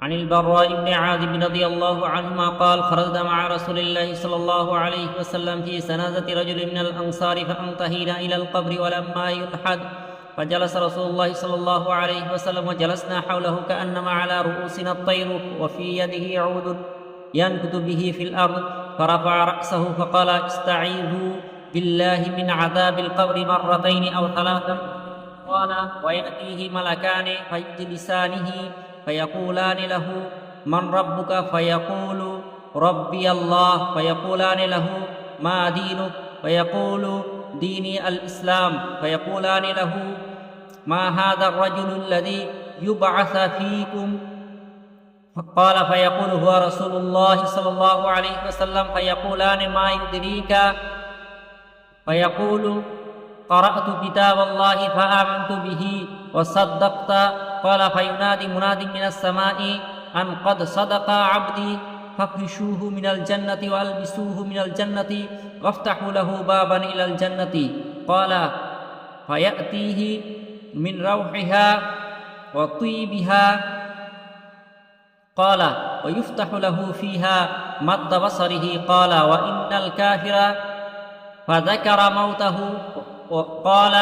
عن البراء بن عازب رضي الله عنهما قال خرجنا مع رسول الله صلى الله عليه وسلم في سنازة رجل من الأنصار فانتهينا إلى القبر ولما يلحد فجلس رسول الله صلى الله عليه وسلم وجلسنا حوله كأنما على رؤوسنا الطير وفي يده عود ينكت به في الأرض. فرفع رأسه فقال استعيذوا بالله من عذاب القبر مرتين أو ثلاثا قال ويأتيه ملكان فيجلسانه فيقولان له من ربك فيقول ربي الله فيقولان له ما دينك فيقول ديني الإسلام فيقولان له ما هذا الرجل الذي يبعث فيكم قال فيقول هو رسول الله صلى الله عليه وسلم فيقولان ما يدريك فيقول قرأت كتاب الله فآمنت به وصدقت. قال فينادي مناد من السماء أن قد صدق عبدي فافرشوه من الجنة وألبسوه من الجنة وافتحوا له بابا إلى الجنة. قال فيأتيه من روحها وطيبها. قال ويفتح له فيها مد بصره. قال وإن الكافر فذكر موته وقال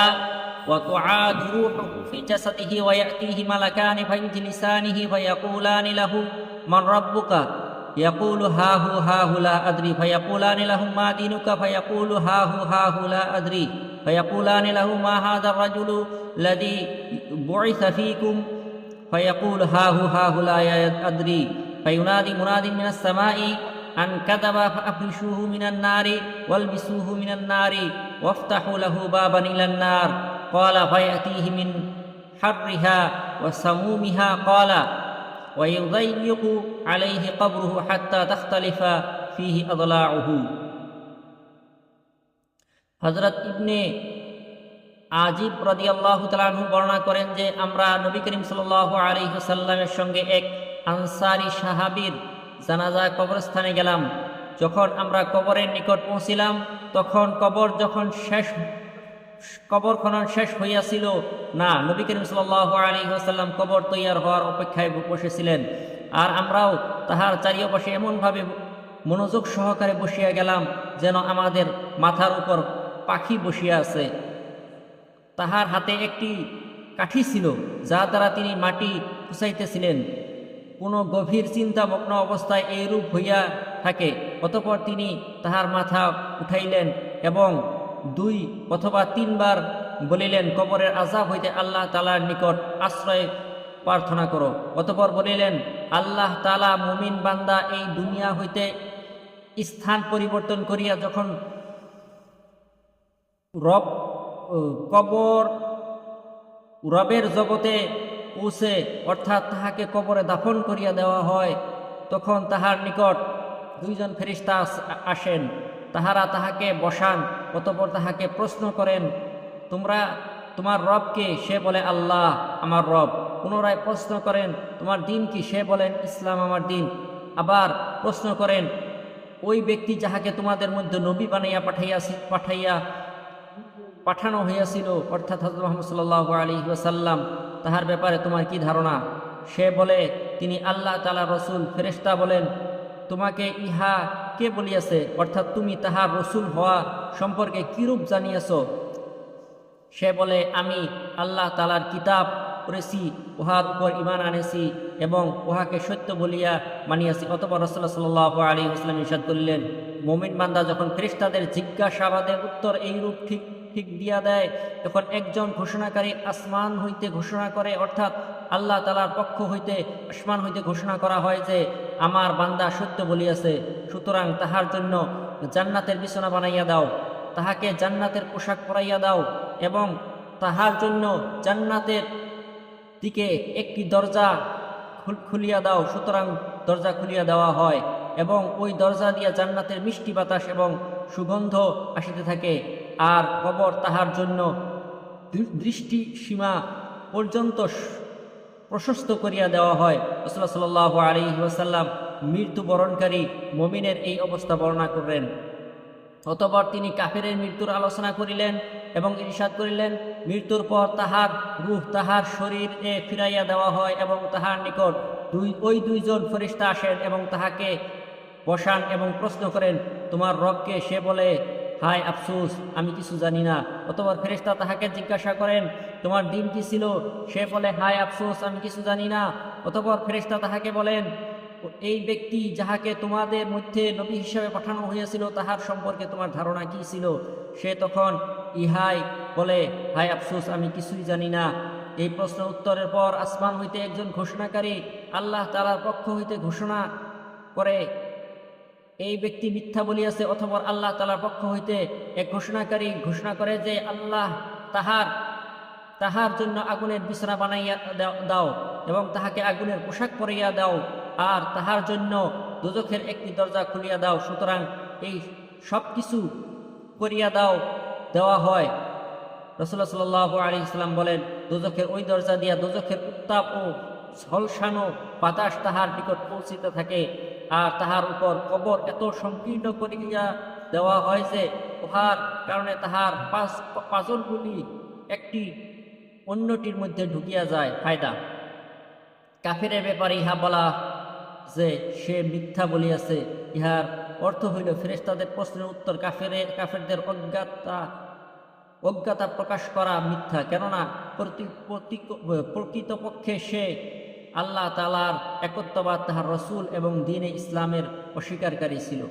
وتعاد روحه في جسده ويأتيه ملكان فيجلسانه فيقولان له من ربك؟ يقول ها هو ها هو لا أدري. فيقولان له ما دينك؟ فيقول ها هو ها هو لا أدري. فيقولان له ما هذا الرجل الذي بعث فيكم؟ فيقول ها هو ها هو لا أدري. فينادي مناد من السماء أن كذب فأفرشوه من النار والبسوه من النار وافتحوا له بابا إلى النار قال فيأتيه من حرها وسمومها قال ويضيق عليه قبره حتى تختلف فيه أضلاعه হজরত ইবনে আজিব রদি আল্লাহ তালু বর্ণনা করেন যে আমরা নবী করিম সাল আলী সাল্লামের সঙ্গে এক আনসারি সাহাবির জানাজা কবরস্থানে গেলাম। যখন আমরা কবরের নিকট পৌঁছিলাম, তখন কবর যখন শেষ, কবর খনন শেষ হইয়াছিল, না, নবী করিম সাল আলী আসাল্লাম কবর তৈয়ার হওয়ার অপেক্ষায় বসেছিলেন। আর আমরাও তাহার চারিপাশে এমনভাবে মনোযোগ সহকারে বসিয়া গেলাম, যেন আমাদের মাথার উপর পাখি বসিয়া আছে। তাহার হাতে একটি কাঠি ছিল যা দ্বারা তিনি মাটি খুঁচাইতেছিলেন কোনো গভীর চিন্তামগ্ন অবস্থায় এইরূপ হইয়া থাকে। অতপর তিনি তাহার মাথা উঠাইলেন এবং দুই অথবা তিনবার বলিলেন, কবরের আজাব হইতে আল্লাহ তালার নিকট আশ্রয় প্রার্থনা করো। অতপর বলিলেন, আল্লাহ তালা মুমিন বান্দা এই দুনিয়া হইতে স্থান পরিবর্তন করিয়া যখন রব, কবর, রবের জগতে পৌঁছে অর্থাৎ তাহাকে কবরে দাফন করিয়া দেওয়া হয়, তখন তাহার নিকট দুইজন ফেরিস্তা আসেন। তাহারা তাহাকে বসান, অতপর তাহাকে প্রশ্ন করেন, তোমরা, তোমার রবকে সে বলে, আল্লাহ, আমার রব। পুনরায় প্রশ্ন করেন, তোমার দিন কি? সে বলেন, ইসলাম আমার দিন। আবার প্রশ্ন করেন, ওই ব্যক্তি যাহাকে তোমাদের মধ্যে নবী বানাইয়া পাঠাইয়াছি, পাঠাইয়া, পাঠানো হইয়াছিল, অর্থাৎ হজরত মোহাম্মদ সাল্লাহ আলী ওয়াসাল্লাম তাহার ব্যাপারে তোমার কি ধারণা? সে বলে, তিনি আল্লাহ তালা রসুল ফেরেস্তা বলেন, তোমাকে ইহা কে বলিয়াছে? অর্থাৎ তুমি তাহার রসুল হওয়া সম্পর্কে কিরূপ জানিয়াছ? সে বলে, আমি আল্লাহ তালার কিতাব পড়েছি, উহার উপর ইমান আনেছি এবং উহাকে সত্য বলিয়া মানিয়াছি। অতপর রসল্লাহ সাল্লাহ আলী ইসলাম ইসাদ করলেন, মোমিন বান্দা যখন ফেরিস্তাদের জিজ্ঞাসাবাদের উত্তর এইরূপ ঠিক ঠিক দিয়া দেয় তখন একজন ঘোষণাকারী আসমান হইতে ঘোষণা করে, অর্থাৎ আল্লাহ তালার পক্ষ হইতে আসমান হইতে ঘোষণা করা হয় যে, আমার বান্দা সত্য বলিয়াছে, সুতরাং তাহার জন্য জান্নাতের বিছানা বানাইয়া দাও, তাহাকে জান্নাতের পোশাক পরাইয়া দাও, এবং তাহার জন্য জান্নাতের দিকে একটি দরজা খুলিয়া দাও, সুতরাং দরজা খুলিয়া দেওয়া হয়, এবং ওই দরজা দিয়া জান্নাতের মিষ্টি বাতাস এবং সুগন্ধ আসিতে থাকে। আর কবর তাহার জন্য দৃষ্টি সীমা পর্যন্ত প্রশস্ত করিয়া দেওয়া হয়। রসুল্লাহ সাল্লাহ আলী ওয়াসাল্লাম মৃত্যুবরণকারী মমিনের এই অবস্থা বর্ণনা করবেন অতপর তিনি কাফেরের মৃত্যুর আলোচনা করিলেন এবং ইরশাদ করিলেন। মৃত্যুর পর তাহার রূহ, তাহার শরীরে ফিরাইয়া দেওয়া হয় এবং তাহার নিকট দুই, ওই দুইজন ফেরিস্তা আসেন এবং তাহাকে বসান এবং প্রশ্ন করেন, তোমার রবকে সে বলে হায় আফসোস, আমি কিছু জানি না। অতপর ফেরেশতা তাহাকে জিজ্ঞাসা করেন, তোমার দিন কি ছিল? সে বলে, হায় আফসোস, আমি কিছু জানি না। অতপর ফেরেশতা তাহাকে বলেন, এই ব্যক্তি যাহাকে তোমাদের মধ্যে নবী হিসাবে পাঠানো হইয়াছিল তাহার সম্পর্কে তোমার ধারণা কি ছিল? সে তখন ইহাই বলে, হায় আফসোস, আমি কিছুই জানি না। এই প্রশ্ন উত্তরের পর আসমান হইতে একজন ঘোষণাকারী আল্লাহ তালার পক্ষ হইতে ঘোষণা করে এই ব্যক্তি মিথ্যা বলিয়াছে অথবা আল্লাহ তালার পক্ষ হইতে এক ঘোষণাকারী ঘোষণা করে যে আল্লাহ তাহার তাহার জন্য আগুনের বিছানা বানাইয়া দাও- এবং তাহাকে আগুনের পোশাক পরাইয়া দাও আর তাহার জন্য দুজখের একটি দরজা খুলিয়া দাও। সুতরাং এই সব কিছু করিয়া দাও, দেওয়া হয়। রসুল্লাহ সাল্লাহ আলী ইসলাম বলেন দুজখের ওই দরজা দিয়া দুজখের উত্তাপ ও ঝলসানো বাতাস তাহার নিকট পৌঁছিতে থাকে। আর তাহার উপর কবর এত সংকীর্ণ করিয়া দেওয়া হয় যে, উহার কারণে তাহার পাঁচ, পাঁচলগুলি একটি অন্যটির মধ্যে ঢুকিয়া যায়, ফায়দা। কাফেরের ব্যাপারে ইহা বলা যে, সে মিথ্যা বলিয়াছে। ইহার অর্থ হইল, ফেরেশতাদের প্রশ্নের উত্তর কাফেরের কাফেরদের অজ্ঞাতা অজ্ঞাতা প্রকাশ করা মিথ্যা। কেননা প্রকৃতপক্ষে সে আল্লাহ তালার একত্ববাদ তাহার রসুল এবং দিনে ইসলামের অস্বীকারী ছিল।